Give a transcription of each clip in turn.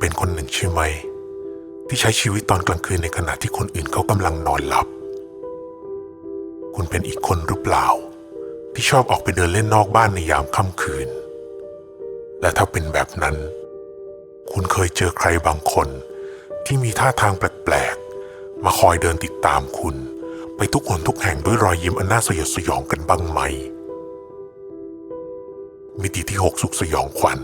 เป็นคนหนึ่งใช่ไหม ที่ใช้ชีวิตตอนกลางคืนในขณะที่คนอื่นเขากำลังนอนหลับ คุณเป็นอีกคนหรือเปล่า ที่ชอบออกไปเดินเล่นนอกบ้านในยามค่ำคืน และถ้าเป็นแบบนั้น คุณเคยเจอใครบางคนที่มีท่าทางแปลกๆ มาคอยเดินติดตามคุณ ไปทุกคนทุกแห่งด้วยรอยยิ้มอันน่าสยดสยองกันบ้างไหม มิติที่ 6 สุขสยองขวัญ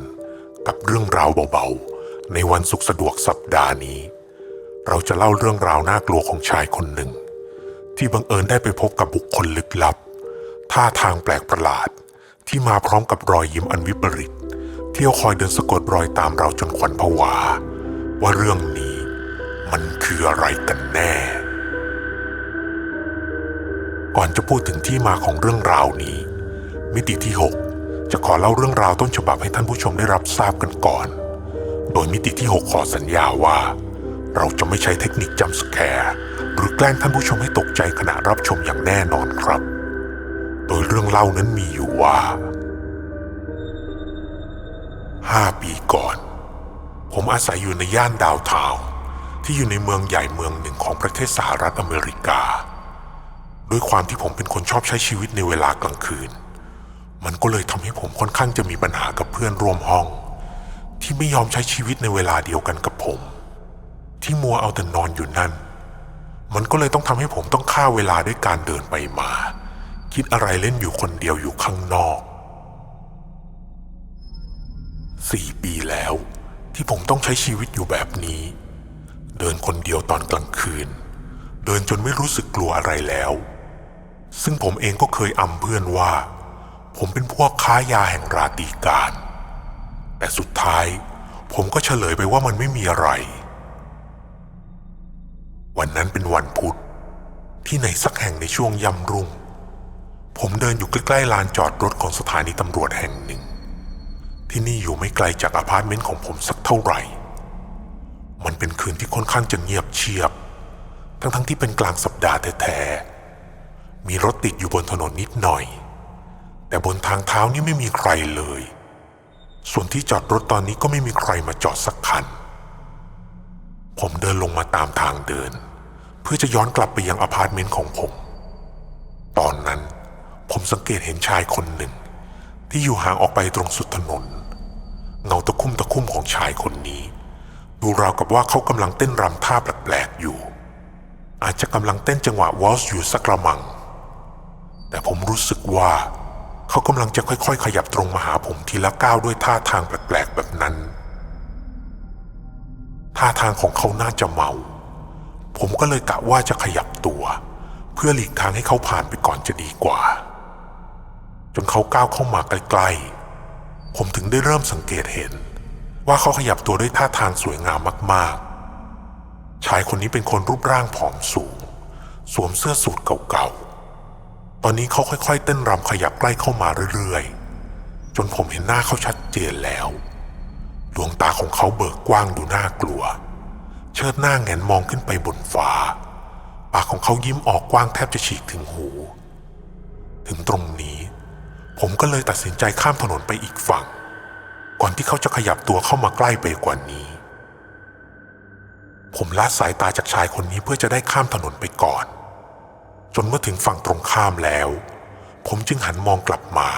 กับเรื่องราวเบาๆ ในวันสุขสะดวกสัปดาห์นี้ เราจะเล่าเรื่องราวน่ากลัวของชายคนหนึ่ง ที่บังเอิญได้ไปพบกับบุคคลลึกลับ ท่าทางแปลกประหลาด ที่มาพร้อมกับรอยยิ้มอันวิปริต เที่ยวคอยเดินสะกดรอยตามเราจนขวัญผวา ว่าเรื่องนี้มันคืออะไรกันแน่ ก่อนจะพูดถึงที่มาของเรื่องราวนี้ มิติที่ 6 จะขอเล่าเรื่องราวต้นฉบับให้ท่านผู้ชมได้รับทราบกันก่อน โดยมิติที่ 6 ขอสัญญาว่า เราจะไม่ใช้เทคนิคจำสแกร์หรือแกล้งท่านผู้ชมให้ตกใจขณะรับชมอย่างแน่นอนครับ โดยเรื่องเล่านั้นมีอยู่ว่า 5 ปีก่อน ผมอาศัยอยู่ในย่านดาวทาวน์ที่อยู่ในเมืองใหญ่เมืองหนึ่งของประเทศสหรัฐอเมริกา ด้วยความที่ผมเป็นคนชอบใช้ชีวิตในเวลากลางคืน มันก็เลยทำให้ผมค่อนข้างจะมีปัญหากับเพื่อนร่วมห้อง ที่ไม่ยอมใช้ชีวิตในเวลาเดียวกันกับผม ที่มัวเอาแต่นอนอยู่นั่น มันก็เลยต้องทำให้ผมต้องฆ่าเวลาด้วยการเดินไปมา คิดอะไรเล่นอยู่คนเดียวอยู่ข้างนอกสี่ปีแล้ว ที่ผมต้องใช้ชีวิตอยู่แบบนี้ เดินคนเดียวตอนกลางคืน เดินจนไม่รู้สึกกลัวอะไรแล้ว ซึ่งผมเองก็เคยอำเพื่อนว่า ผมเป็นพวกค้ายาแห่งราตรีการ แต่สุดท้าย ผมก็เฉลยไปว่ามันไม่มีอะไร วันนั้นเป็นวันพุธที่ไหนสักแห่งในช่วงยำรุ่ง ผมเดินอยู่ใกล้ๆลานจอดรถของสถานีตำรวจแห่งหนึ่ง ที่นี่อยู่ไม่ไกลจากอพาร์ตเมนต์ของผมสักเท่าไหร่ มันเป็นคืนที่ค่อนข้างจะเงียบเชียบ ทั้งๆที่เป็นกลางสัปดาห์แท้ๆมีรถติดอยู่บนถนนนิดหน่อย แต่บนทางเท้านี่ไม่มีใครเลย ส่วนที่จอดรถตอนนี้ก็ไม่มีใครมาจอดสักคัน ผมเดินลงมาตามทางเดิน เพื่อจะย้อนกลับไปยังอพาร์ตเมนต์ของผม ตอนนั้นผมสังเกตเห็นชายคนหนึ่ง ที่อยู่ห่างออกไปตรงสุดถนน เงาตะคุ่มตะคุ่มของชายคนนี้ ดูราวกับว่าเขากำลังเต้นรำท่าแปลกๆอยู่ อาจจะกำลังเต้นจังหวะวอลส์อยู่สักระมัง แต่ผมรู้สึกว่า เขากำลังจะค่อยๆ ขยับตรงมาหาผมทีละก้าวด้วยท่าทางแปลกๆแบบนั้น ท่าทางของเขาน่าจะเมา ผมก็เลยกะว่าจะขยับตัว เพื่อหลีกทางให้เขาผ่านไปก่อนจะดีกว่า จนเขาก้าวเข้ามาใกล้ๆ ผมถึงได้เริ่มสังเกตเห็น ว่าเขาขยับตัวด้วยท่าทางสวยงามมากๆ ชายคนนี้เป็นคนรูปร่างผอมสูง สวมเสื้อสูทเก่าๆ ตอนนี้เขาค่อยๆ เต้นรำขยับใกล้เข้ามาเรื่อยๆ จนผมเห็นหน้าเขาชัดเจนแล้ว ดวงตาของเขาเบิกกว้างดูน่ากลัว เชิดหน้าแงนมองขึ้นไปบนฟ้า ปากของเขายิ้มออกกว้างแทบจะฉีกถึงหู ถึงตรงนี้ ผมก็เลยตัดสินใจข้ามถนนไปอีกฝั่ง ก่อนที่เขาจะขยับตัวเข้ามาใกล้ไปกว่านี้ ผมละสายตาจากชายคนนี้เพื่อจะได้ข้ามถนนไปก่อน จนเมื่อถึงฝั่งตรงข้ามแล้ว ผมจึงหันมองกลับมา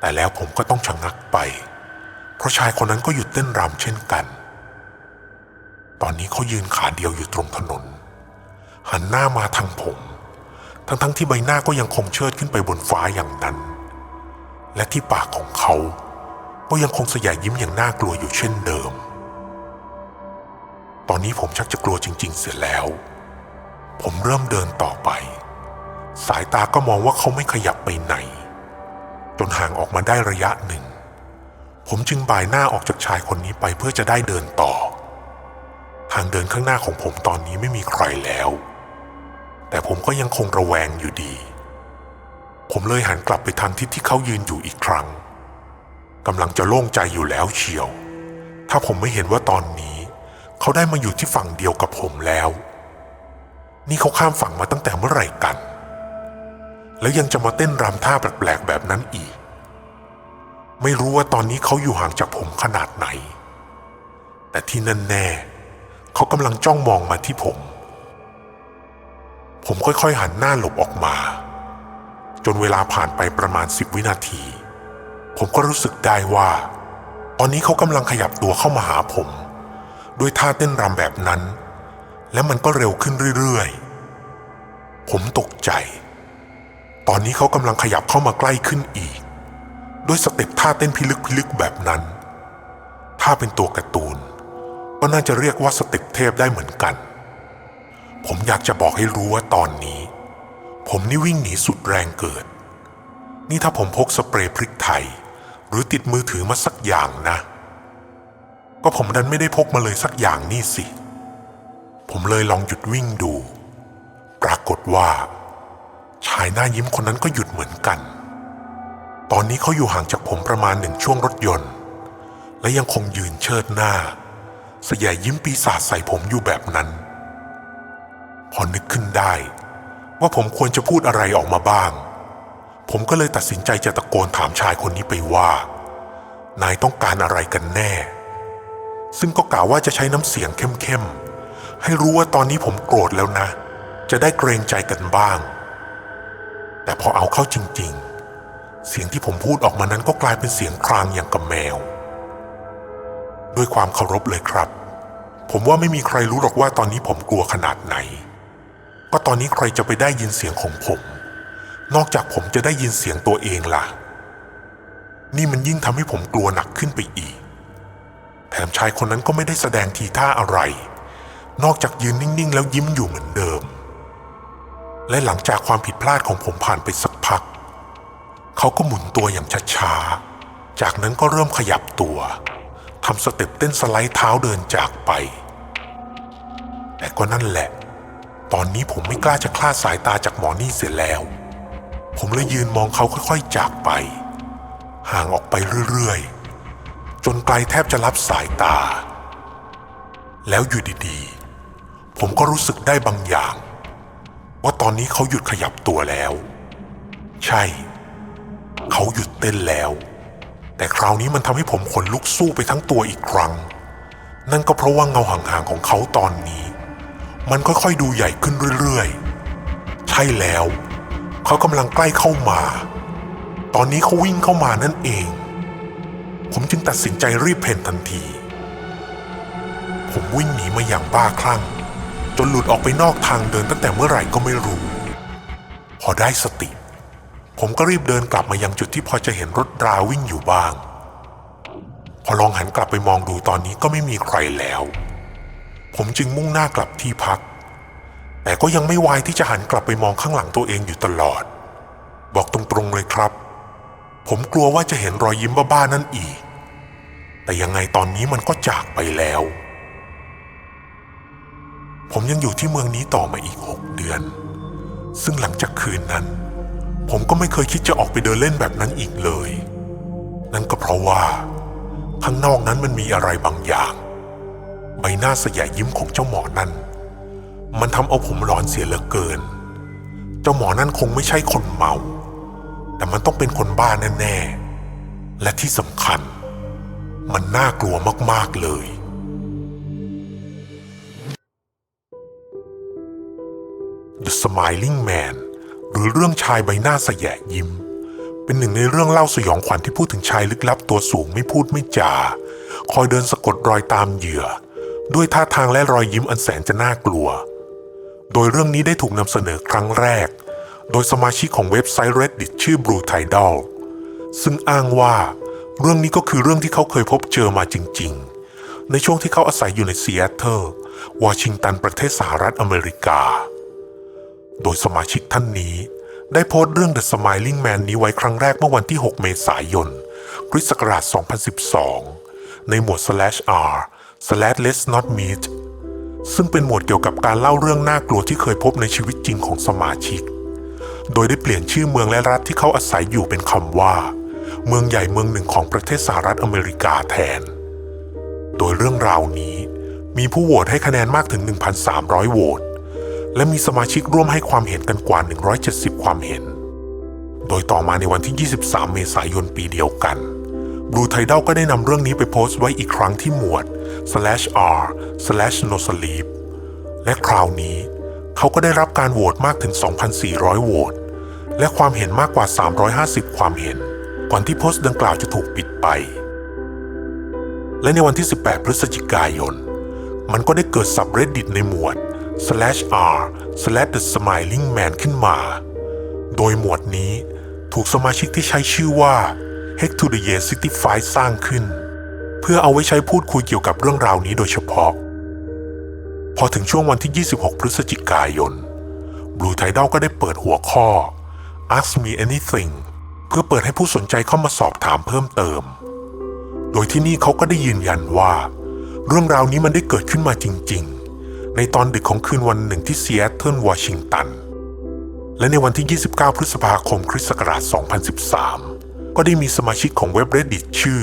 แต่แล้วผมก็ต้องชะงักไป เพราะชายคนนั้นก็หยุดเต้นรำเช่นกัน ตอนนี้เขายืนขาเดียวอยู่ตรงถนน หันหน้ามาทางผม ทั้งๆทที่ใบหน้าก็ยังคงเชิดขึ้นไปบนฟ้าอย่างนั้น และที่ปากของเขาก็ยังคงสยายยิ้มอย่างน่ากลัวอยู่เช่นเดิม ตอนนี้ผมชักจะกลัวจริง ๆ เสียแล้ว ผมเริ่มเดินต่อไป สายตาก็มองว่าเขาไม่ขยับไปไหน จนห่างออกมาได้ระยะหนึ่ง ผมจึงบ่ายหน้าออกจากชายคนนี้ไปเพื่อจะได้เดินต่อ ทางเดินข้างหน้าของผมตอนนี้ไม่มีใครแล้ว แต่ผมก็ยังคงระแวงอยู่ดี ผมเลยหันกลับไปทางทิศที่เขายืนอยู่อีกครั้งกำลังจะโล่งใจอยู่แล้วเชียว ถ้าผมไม่เห็นว่าตอนนี้ เขาได้มาอยู่ที่ฝั่งเดียวกับผมแล้ว นี่เขาข้ามฝั่งมาตั้งแต่เมื่อไหร่กัน แล้วยังจะมาเต้นรำท่าแปลกๆแบบนั้นอีก ไม่รู้ว่าตอนนี้เขาอยู่ห่างจากผมขนาดไหน แต่ที่นั่นแน่เขากำลังจ้องมองมาที่ผม ผมค่อยๆหันหน้าหลบออกมา จนเวลาผ่านไปประมาณสิบวินาที ผมก็รู้สึกได้ว่า ตอนนี้เขากำลังขยับตัวเข้ามาหาผม ด้วยท่าเต้นรำแบบนั้น และมันก็เร็วขึ้นเรื่อยๆ ผมตกใจ ตอนนี้เขากำลังขยับเข้ามาใกล้ขึ้นอีก ด้วยสเต็ปท่าเต้นพิลึกพิลึกแบบนั้น ถ้าเป็นตัวการ์ตูน ก็น่าจะเรียกว่าสเต็ปเทพได้เหมือนกัน ผมอยากจะบอกให้รู้ว่าตอนนี้ ผมนี่วิ่งหนีสุดแรงเกิด นี่ถ้าผมพกสเปรย์พริกไทย หรือติดมือถือมาสักอย่างนะ ก็ผมดันไม่ได้พกมาเลยสักอย่างนี่สิ ผมเลยลองหยุดวิ่งดู ปรากฏว่า ชายหน้ายิ้มคนนั้นก็หยุดเหมือนกัน ตอนนี้เขาอยู่ห่างจากผมประมาณหนึ่งช่วงรถยนต์ และยังคงยืนเชิดหน้า สยายยิ้มปีศาจใส่ผมอยู่แบบนั้น พอนึกขึ้นได้ ว่าผมควรจะพูดอะไรออกมาบ้าง ผมก็เลยตัดสินใจจะตะโกนถามชายคนนี้ไปว่า นายต้องการอะไรกันแน่ ซึ่งก็กล่าวว่าจะใช้น้ำเสียงเข้มๆ ให้รู้ว่าตอนนี้ผมโกรธแล้วนะ จะได้เกรงใจกันบ้าง แต่พอเอาเข้าจริง ๆ เสียงที่ผมพูดออกมานั้นก็กลายเป็นเสียงครางอย่างกับแมว ด้วยความเคารพเลยครับ ผมว่าไม่มีใครรู้หรอกว่าตอนนี้ผมกลัวขนาดไหน ก็ตอนนี้ใครจะไปได้ยินเสียงของผม นอกจากผมจะได้ยินเสียงตัวเองล่ะ นี่มันยิ่งทำให้ผมกลัวหนักขึ้นไปอีก แถมชายคนนั้นก็ไม่ได้แสดงทีท่าอะไร นอกจากยืนนิ่งๆ แล้วยิ้มอยู่เหมือนเดิม และหลังจากความผิดพลาดของผมผ่านไปสักพัก เขาก็หมุนตัวอย่างช้าๆ จากนั้นก็เริ่มขยับตัวทำสเต็ปเต้นสไลด์เท้าเดินจากไป แต่ก็นั่นแหละ ตอนนี้ผมไม่กล้าจะคลาดสายตาจากหมอนี่เสียแล้ว ผมเลยยืนมองเขาค่อยๆ จากไป ห่างออกไปเรื่อยๆ จนไกลแทบจะรับสายตา แล้วอยู่ดีๆ ผมก็รู้สึกได้บางอย่าง ว่าตอนนี้เขาหยุดขยับตัวแล้ว ใช่ เขาหยุดเต้นแล้ว แต่คราวนี้มันทำให้ผมขนลุกสู้ไปทั้งตัวอีกครั้ง นั่นก็เพราะว่าเงาห่างๆของเขาตอนนี้ มันค่อยๆดูใหญ่ขึ้นเรื่อยๆ ใช่แล้ว เขากำลังใกล้เข้ามา ตอนนี้เขาวิ่งเข้ามานั่นเอง ผมจึงตัดสินใจรีบเพ่นทันที ผมวิ่งหนีมาอย่างบ้าคลั่ง จนหลุดออกไปนอกทางเดินตั้งแต่เมื่อไหร่ก็ไม่รู้ พอได้สติ ผมก็รีบเดินกลับมายังจุดที่พอจะเห็นรถราวิ่งอยู่บ้าง พอลองหันกลับไปมองดูตอนนี้ก็ไม่มีใครแล้ว ผมจึงมุ่งหน้ากลับที่พัก แต่ก็ยังไม่วายที่จะหันกลับไปมองข้างหลังตัวเองอยู่ตลอด บอกตรงๆเลยครับ ผมกลัวว่าจะเห็นรอยยิ้มบ้าๆนั่นอีก แต่ยังไงตอนนี้มันก็จากไปแล้ว ผมยังอยู่ที่เมืองนี้ต่อมาอีกหกเดือน ซึ่งหลังจากคืนนั้น ผมก็ไม่เคยคิดจะออกไปเดินเล่นแบบนั้นอีกเลย นั่นก็เพราะว่า ข้างนอกนั้นมันมีอะไรบางอย่าง ใบหน้าสยายยิ้มของเจ้าหมอนั่น มันทำเอาผมหลอนเสียเหลือเกิน เจ้าหมอนั่นคงไม่ใช่คนเมา แต่มันต้องเป็นคนบ้าแน่ๆและที่สำคัญ มันน่ากลัวมากๆเลย Smiling Man หรือเรื่องชายใบหน้าสยะยิ้ม เป็นหนึ่งในเรื่องเล่าสยองขวัญที่พูดถึงชายลึกลับตัวสูงไม่พูดไม่จา คอยเดินสะกดรอยตามเหยื่อ ด้วยท่าทางและรอยยิ้มอันแสนจะน่ากลัว โดยเรื่องนี้ได้ถูกนำเสนอครั้งแรก โดยสมาชิกของเว็บไซต์ Reddit ชื่อ Blue Tidal ซึ่งอ้างว่าเรื่องนี้ก็คือเรื่องที่เขาเคยพบเจอมาจริง ๆ ในช่วงที่เขาอาศัยอยู่ในซีแอตเทิลวอชิงตันประเทศสหรัฐอเมริกา โดยสมาชิกท่านนี้ได้โพสต์เรื่อง The Smiling Man นี้ไว้ครั้งแรกเมื่อวันที่ 6 เมษายน คริสต์ศักราช 2012 ในหมวด slash r slash let's not meet ซึ่งเป็นหมวดเกี่ยวกับการเล่าเรื่องน่ากลัวที่เคยพบในชีวิตจริงของสมาชิก โดยได้เปลี่ยนชื่อเมืองและรัฐที่เขาอาศัยอยู่เป็นคำว่า เมืองใหญ่เมืองหนึ่งของประเทศสหรัฐอเมริกาแทน โดยเรื่องราวนี้ มีผู้โหวตให้คะแนนมากถึง 1,300 โหวต และมีสมาชิกร่วมให้ความเห็นกันกว่า 170 ความเห็น โดยต่อมาในวันที่ 23 เมษายนปีเดียวกันบลูไทด a l ก็ได้นำเรื่องนี้ไปโพสต์ไว้อีกครั้งที่หมวด slash r slash no sleep และคราวนี้ เขาก็ได้รับการโหวตมากถึง 2,400 โหวต และความเห็นมากกว่า 350 ความเห็น ก่อนที่โพสต์ดังกล่าวจะถูกปิดไป และในวันที่ 18 พฤศจิกายน มันก็ได้เกิดสับ reddit ในหมวด r s l a t h e s m i l i n g man ขึ้นมา โดยหมวดนี้ถูกสมาชิกที่ใช้ชื่อว่า Heck to the Year 65สร้างขึ้น เพื่อเอาไว้ใช้พูดคุยเกี่ยวกับเรื่องราวนี้โดยเฉพาะ พอถึงช่วงวันที่ 26 พฤศจิกายน Blue Tidal ก็ได้เปิดหัวข้อ Ask Me Anything เพื่อเปิดให้ผู้สนใจเข้ามาสอบถามเพิ่มเติม โดยที่นี่เขาก็ได้ยืนยันว่า เรื่องราวนี้มันได้เกิดขึ้นมาจริง ในตอนดึกของคืนวันหนึ่งที่ซีแอตเทิลวอชิงตัน และในวันที่ 29 พฤษภาคมคริสต์ศักราช 2013 ก็ได้มีสมาชิกของเว็บ Reddit ชื่อ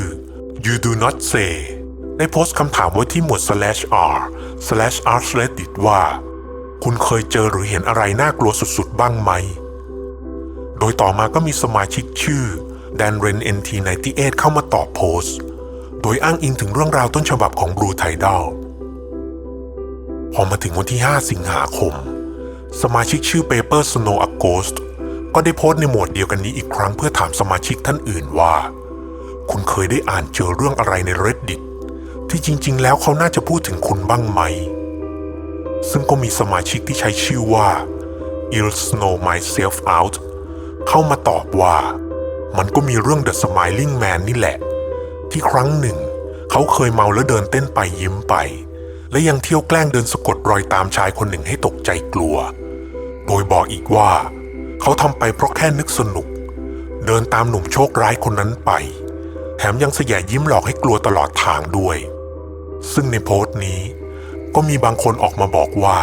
You Do Not Say ได้โพสต์คำถามไว้ที่หมวด slash r slash r reddit ว่า คุณเคยเจอหรือเห็นอะไรน่ากลัวสุดๆ บ้างไหม โดยต่อมาก็มีสมาชิกชื่อ Dan Ren NT98 เข้ามาตอบโพสต์ โดยอ้างอิงถึงเรื่องราวต้นฉบับของ Blue Tidal อมาถึงวันที่ 5 สิงหาคม สมาชิกชื่อ Paper Snow a Ghost ก็ได้โพสต์ในหมวดเดียวกันนี้อีกครั้งเพื่อถามสมาชิกท่านอื่นว่า คุณเคยได้อ่านเจอเรื่องอะไรใน Reddit ที่จริงๆ แล้วเขาน่าจะพูดถึงคุณบ้างไหม ซึ่งก็มีสมาชิกที่ใช้ชื่อว่า I'll Snow Myself Out เข้ามาตอบว่า มันก็มีเรื่อง The Smiling Man นี่แหละ ที่ครั้งหนึ่ง เขาเคยเมาแล้วเดินเต้นไปยิ้มไป และยังเที่ยวแกล้งเดินสะกดรอยตามชายคนหนึ่งให้ตกใจกลัว โดยบอกอีกว่า เขาทำไปเพราะแค่นึกสนุก เดินตามหนุ่มโชคร้ายคนนั้นไป แถมยังเสยยิ้มหลอกให้กลัวตลอดทางด้วย ซึ่งในโพสต์นี้ ก็มีบางคนออกมาบอกว่า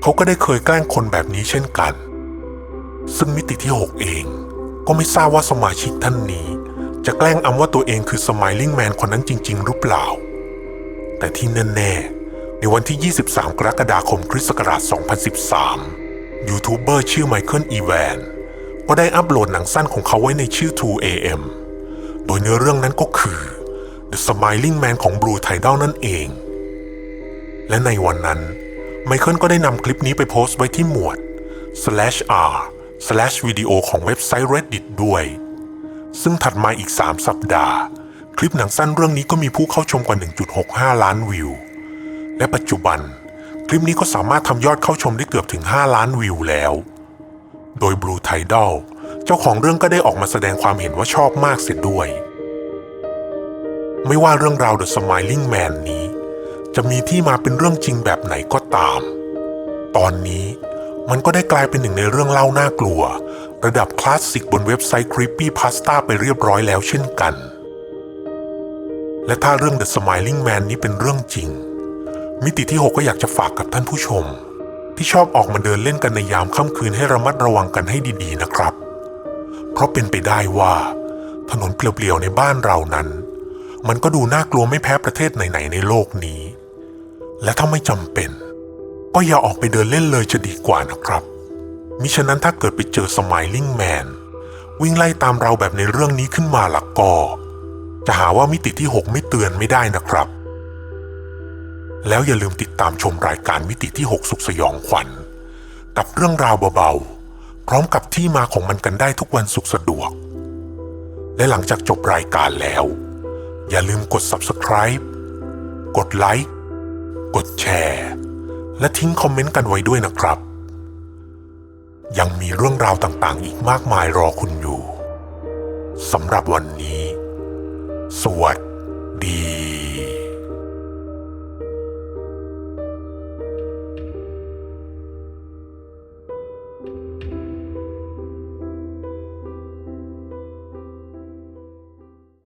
เขาก็ได้เคยแกล้งคนแบบนี้เช่นกัน ซึ่งมิติที่ 6 เองก็ไม่ทราบว่าสมาชิกท่านนี้ จะแกล้งอำว่าตัวเองคือสม i ลิงแมนคนนั้นจริง ๆ หรือเปล่า แต่ที่แน่ๆ ในวันที่ 23 กรกฎาคมคริสต์ศักราช 2013 ยูทูบเบอร์ชื่อไมเคิลอีแวนก็ได้อัปโหลดหนังสั้นของเขาไว้ในชื่อ 2AM โดยเนื้อเรื่องนั้นก็คือ The Smiling Man ของ Blue Tidal นั่นเอง และในวันนั้นไมเคิลก็ได้นำคลิปนี้ไปโพสต์ไว้ที่หมวด slash r slash video ของเว็บไซต์ Reddit ด้วย ซึ่งถัดมาอีก 3 สัปดาห์ คลิปหนังสั้นเรื่องนี้ก็มีผู้เข้าชมกว่า 1.65 ล้านวิว และปัจจุบัน คลิปนี้ก็สามารถทำยอดเข้าชมได้เกือบถึง 5 ล้านวิวแล้ว โดย Blue Tidal เจ้าของเรื่องก็ได้ออกมาแสดงความเห็นว่าชอบมากเสียด้วย ไม่ว่าเรื่องราว The Smiling Man นี้ จะมีที่มาเป็นเรื่องจริงแบบไหนก็ตาม ตอนนี้มันก็ได้กลายเป็นหนึ่งในเรื่องเล่าน่ากลัว ระดับคลาสสิกบนเว็บไซต์ Creepy Pasta ไปเรียบร้อยแล้วเช่นกัน และถ้าเรื่อง The Smiling Man นี้เป็นเรื่องจริง มิติที่ 6 ก็อยากจะฝากกับท่านผู้ชม ที่ชอบออกมาเดินเล่นกันในยามค่ำคืนให้ระมัดระวังกันให้ดีๆนะครับ เพราะเป็นไปได้ว่า ถนนเปลี่ยวๆในบ้านเรานั้น มันก็ดูน่ากลัวไม่แพ้ประเทศไหนๆในโลกนี้ และถ้าไม่จำเป็น ก็อย่าออกไปเดินเล่นเลยจะดีกว่านะครับ มิฉะนั้นถ้าเกิดไปเจอสม i ลิงแมนวิ่งไล่ตามเราแบบในเรื่องนี้ขึ้นมาหลักก็จะหาว่ามิติที่ 6 ไม่เตือนไม่ได้นะครับ แล้วอย่าลืมติดตามชมรายการมิติที่ 6 สุขสยองขวัญ กับเรื่องราวเบาๆ พร้อมกับที่มาของมันกันได้ทุกวันสุขสะดวก และหลังจากจบรายการแล้ว อย่าลืมกด subscribe กดไลค์กดแชร์ และทิ้งคอมเมนต์กันไว้ด้วยนะครับ ยังมีเรื่องราวต่างๆ อีกมากมายรอคุณอยู่สำหรับวันนี้ สวัสดี